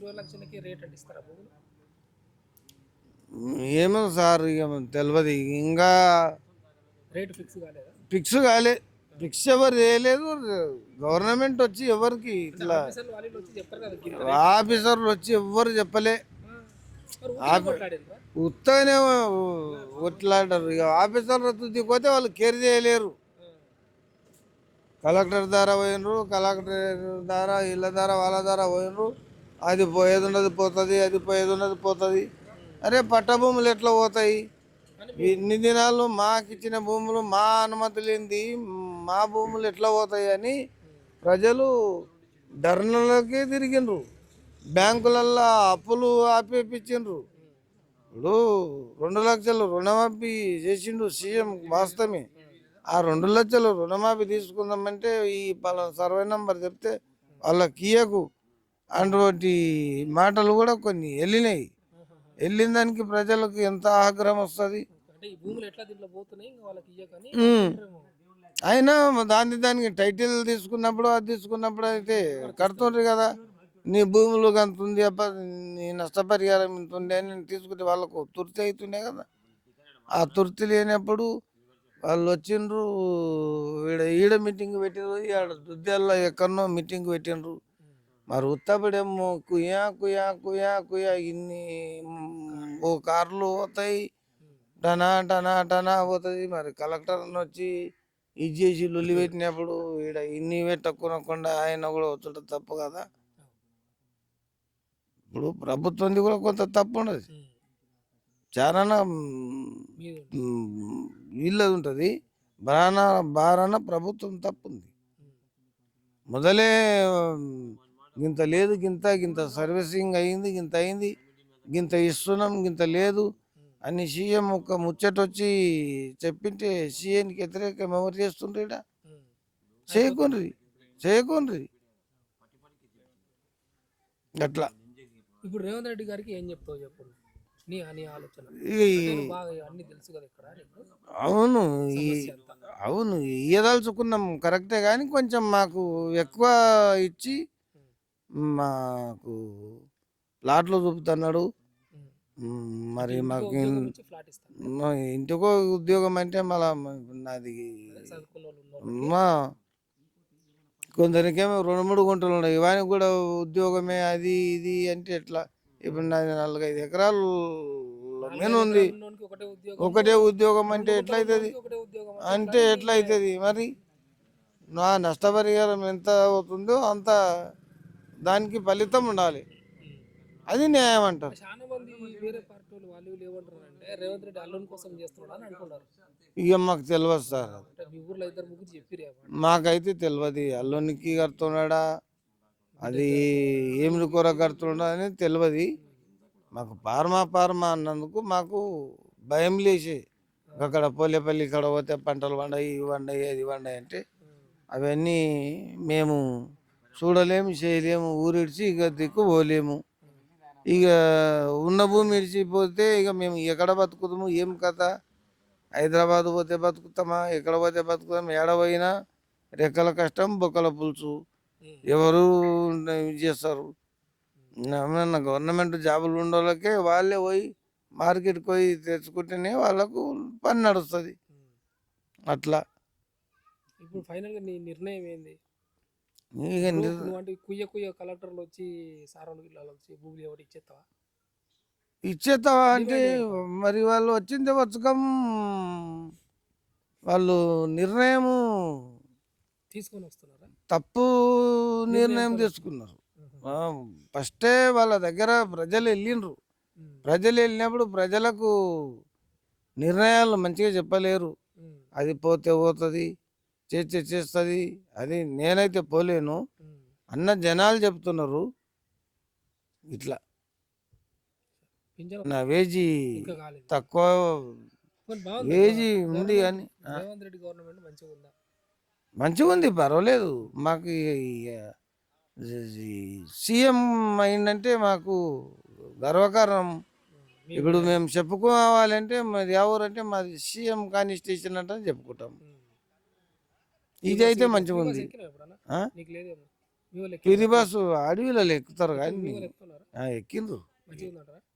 ఇరవై లక్షలకి రేట్ అంటే ఇస్తారా భూములు? ఏమో సార్ ఇక తెలియదు ఇంకా రేటు ఫిక్స్ కాలేదా? ఫిక్స్ కాలే. ఫిక్స్ ఎవరు చేయలేదు. గవర్నమెంట్ వచ్చి ఎవరికి ఇట్లా ఆఫీసర్లు వచ్చి ఎవ్వరు చెప్పలే? ఉత్తగానే కొట్లాడారు. ఇక ఆఫీసర్లు దిగిపోతే వాళ్ళు కేర్ చేయలేరు. కలెక్టర్ ద్వారా పోయినరు కలెక్టర్ ద్వారా ఇళ్ళ ద్వారా వాళ్ళ ద్వారా పోయినరు. అది పోయేది ఉన్నది పోతుంది అది పోయేది ఉన్నది పోతుంది. అరే పట్ట భూములు ఎట్లా పోతాయి? ఇన్ని దినాలు మాకు ఇచ్చిన భూములు మా అనుమతి లేనిది మా భూములు ఎట్లా పోతాయి అని ప్రజలు ధర్నలకే తిరిగిండ్రు. బ్యాంకులల్లో అప్పులు ఆపేపించిండ్రు ఇప్పుడు రెండు లక్షలు రుణమాఫీ చేసిండు సీఎం వాస్తవమే. ఆ రెండు లక్షలు రుణమాఫీ తీసుకుందామంటే ఈ పలా సర్వే నెంబర్ చెప్తే వాళ్ళ కియకు అటువంటి మాటలు కూడా కొన్ని వెళ్ళినాయి వెళ్ళిన దానికి ప్రజలకు ఎంత ఆగ్రహం వస్తుంది? అయినా దాని దానికి టైటిల్ తీసుకున్నప్పుడు అది తీసుకున్నప్పుడు అయితే కడుతుండ్రు కదా. నీ భూములు అంత ఉంది అప్ప నీ నష్టపరిహారం ఇంత ఉంది అని తీసుకుంటే వాళ్ళకు తుర్తి అవుతుండే కదా. ఆ తుర్తి లేనప్పుడు వాళ్ళు వచ్చిండ్రు ఈడ ఈడ మీటింగ్ పెట్టిండ్రు ఈడ దుద్యాల్లో ఎక్కడనో మీటింగ్ పెట్టిండ్రు. మరి ఉత్తపడేమో కుయా కుయా కుయా కుయా ఇన్ని ఓ కార్లు పోతాయి. టనా టనా టనా పోతుంది. మరి కలెక్టర్ వచ్చి ఇది చేసి లొల్లి పెట్టినప్పుడు ఈడ ఇన్ని పెట్టకుండా ఆయన కూడా వచ్చుంటే తప్పు కదా. ఇప్పుడు ప్రభుత్వంది కూడా కొంత తప్పు ఉండదు. చాలా వీళ్ళది ఉంటుంది బారాన బారాన ప్రభుత్వం తప్పు ఉంది మొదలే గింత లేదు గింత గింత సర్వీసింగ్ అయింది గింత అయింది గింత ఇస్తున్నాం గింత లేదు అని సీఎం ఒక ముచ్చట వచ్చి చెప్పింటే సీఎంకి వ్యతిరేకం ఎవరు చేస్తుండ్రు ఈడ చేయకుండ్రి చేయకుండ్రి. అట్లా. ఇప్పుడు రేవంత్ రెడ్డి గారికి ఏం చెప్తావు చెప్పు? నీ అని ఆలోచన. ఇక ఈ- నేను బాగా అన్ని తెలుసు కదా ఇక్కడ నీకు. అవును. అవును ఇయ్యదలుచుకున్నాం కరెక్టే కానీ కొంచెం మాకు ఎక్కువ ఇచ్చి మాకు ప్లాట్లు చూపుతున్నాడు. మరి మాకు ఇంటికో ఉద్యోగం అంటే మళ్ళా నాది మా కొందరికేమో రెండు మూడు గుంటలు ఉన్నాయి. వానికి కూడా ఉద్యోగమే అది ఇది అంటే ఎట్లా? ఇప్పుడు నాది నాలుగైదు ఎకరాలు మీద ఉంది. ఒకటే ఉద్యోగం. అంటే ఎట్లా అవుతుంది ఒకటే ఉద్యోగం అంటే ఎట్లా అవుతుంది మరి నా నష్టపరిహారం ఎంత అవుతుందో అంత దానికి ఫలితం ఉండాలి. అది న్యాయం అంటారు. ఇక మాకు తెలియదు సార్. మాకైతే తెలియదు అల్లునికి కడుతున్నాడా అది ఏమి కొర కడుతున్నాడా అనేది తెలియదు మాకు పారమా పారమా అన్నందుకు మాకు భయం లేచి అక్కడ పోలేపల్లి ఇక్కడ పోతే పంటలు వండాయి ఇవి వండాయి అది వండాయి అంటే అవన్నీ మేము చూడలేము చేయలేము ఊరిడిచి ఇక దిక్కు పోలేము. ఇక ఉన్న భూమి ఇడిచిపోతే ఇక మేము ఎక్కడ బతుకుతాము ఏం కథ? హైదరాబాద్ పోతే బతుకుతామా? ఎక్కడ పోతే బతుకుతాం? ఏడ పోయినా రెక్కల కష్టం బొక్కల పులుసు. ఎవరు ఇది చేస్తారు? గవర్నమెంట్ జాబులు ఉండోళ్ళకే వాళ్ళే పోయి మార్కెట్కి పోయి తెచ్చుకుంటేనే వాళ్ళకు పని నడుస్తుంది. అట్లా. ఇప్పుడు ఫైనల్గా నీ నిర్ణయం ఏంది ఇక నువ్వు నిర్- నువ్వు అంటే కుయ్య కుయ్య కలెక్టర్లు వచ్చి వచ్చి భూములు ఎవరు ఇచ్చేస్తావా? ఇచ్చేస్తావా అంటే మరి వాళ్ళు వచ్చింది వచ్చకం వాళ్ళు నిర్ణయము తీసుకొని వస్తున్నారా? తప్పు నిర్ణయం తీసుకున్నారు. ఫస్టే వాళ్ళ దగ్గర ప్రజలు వెళ్ళిండ్రు. ప్రజలు వెళ్ళినప్పుడు ప్రజలకు నిర్ణయాలు మంచిగా చెప్పలేరు. అది పోతే పోతుంది. చేస్తే చేస్తుంది అది నేనైతే పోలేను. అన్న జనాలు చెప్తున్నారు. ఇట్లా. నా వేజీ తక్కువ వేజీ ఉంది గవర్నమెంట్ మంచిగా ఉందా? పర్వాలేదు. మాకు సీఎం అయిందంటే మాకు గర్వకారణం. ఇప్పుడు మేము చెప్పుకోవాలంటే మాది ఎవరంటే మాది సీఎం కానిస్టేషన్ అంటే చెప్పుకుంటాం. ఇది అయితే మంచిగా ఉంది. ఎక్కినావా ఎప్పుడన్నా? ఆ? నీకు లేదేమో మీ వాళ్ళు పిరి ఎక్కినారా? బస్సు అడవిలో ఎక్కుతారు కానీ ఎక్కిండ్రు.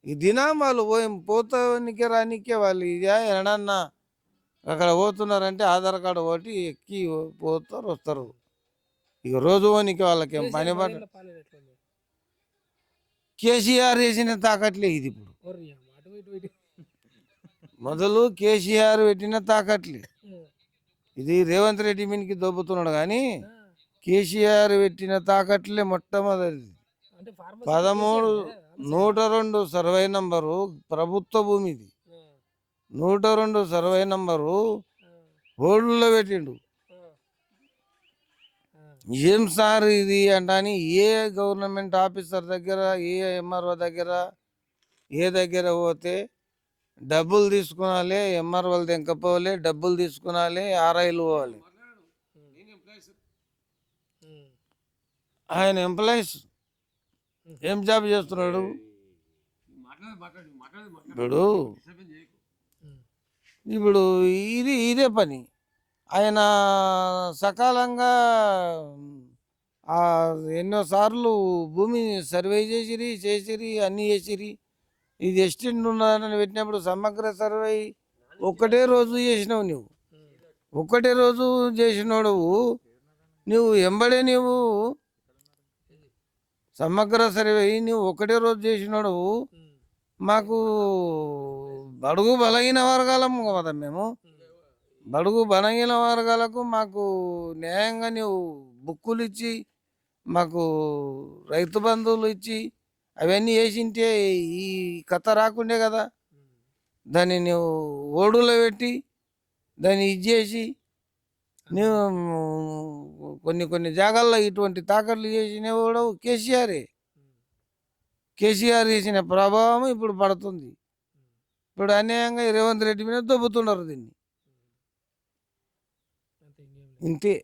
ఈ దినం వాళ్ళు పోయి పోతానికే రానికే వాళ్ళు ఇదే ఎడన్నా అక్కడ పోతున్నారంటే ఆధార్ కార్డు ఒకటి ఎక్కి పోతారు వస్తారు. ఇక రోజు పోనీకి వాళ్ళకి ఏం పని పడ కేసీఆర్ వేసిన తాకట్లే ఇది ఇప్పుడు. మొదలు కేసీఆర్ పెట్టిన తాకట్లే. ఇది రేవంత్ రెడ్డి మీనికి దొబ్బుతున్నాడు కానీ కేసీఆర్ పెట్టిన తాకట్లే మొట్టమొదటి పదమూడు? నూట రెండు సర్వే నంబరు ప్రభుత్వ భూమి ఇది నూట రెండు సర్వే నంబరు హోల్డ్లో పెట్టిండు. ఏం సార్ ఇది అంటని ఏ గవర్నమెంట్ ఆఫీసర్ దగ్గర ఏ ఎంఆర్ఓ దగ్గర ఏ దగ్గర పోతే డబ్బులు తీసుకునాలి ఎంఆర్ఓలు తెంకపోవాలి డబ్బులు తీసుకునాలి ఆర్ఐలు పోవాలి. ఆయన ఎంప్లాయీస్ ఏం జాబ్ చేస్తున్నాడు? ఇప్పుడు ఇప్పుడు ఇది ఇదే పని. ఆయన సకాలంగా ఎన్నో ఎన్నోసార్లు భూమి సర్వే చేసిరి చేసిరి అన్నీ చేసిరి. ఇది ఎస్టెండ్ ఉన్నదని పెట్టినప్పుడు సమగ్ర సర్వే ఒక్కటే రోజు చేసినావు నువ్వు ఒక్కటే రోజు చేసినోడవు నువ్వు ఎంబడే నువ్వు సమగ్ర సర్వే నువ్వు ఒకటే రోజు చేసినోడవు మాకు బడుగు బలహీన వర్గాలము కదా మేము. బడుగు బలహీన వర్గాలకు మాకు న్యాయంగా నువ్వు బుక్కులు ఇచ్చి మాకు రైతు బంధువులు ఇచ్చి అవన్నీ వేసింటే ఈ కథ రాకుండే కదా. దాన్ని నువ్వు ఓడులో పెట్టి దాన్ని ఇచ్చేసి నువ్వు కొన్ని కొన్ని జాగాల్లో ఇటువంటి తాకట్లు చేసిన కూడా కేసీఆరే కేసీఆర్ చేసిన ప్రభావం ఇప్పుడు పడుతుంది. ఇప్పుడు అన్యాయంగా రేవంత్ రెడ్డి మీద దొబ్బుతున్నారు దీన్ని. ఇంతే.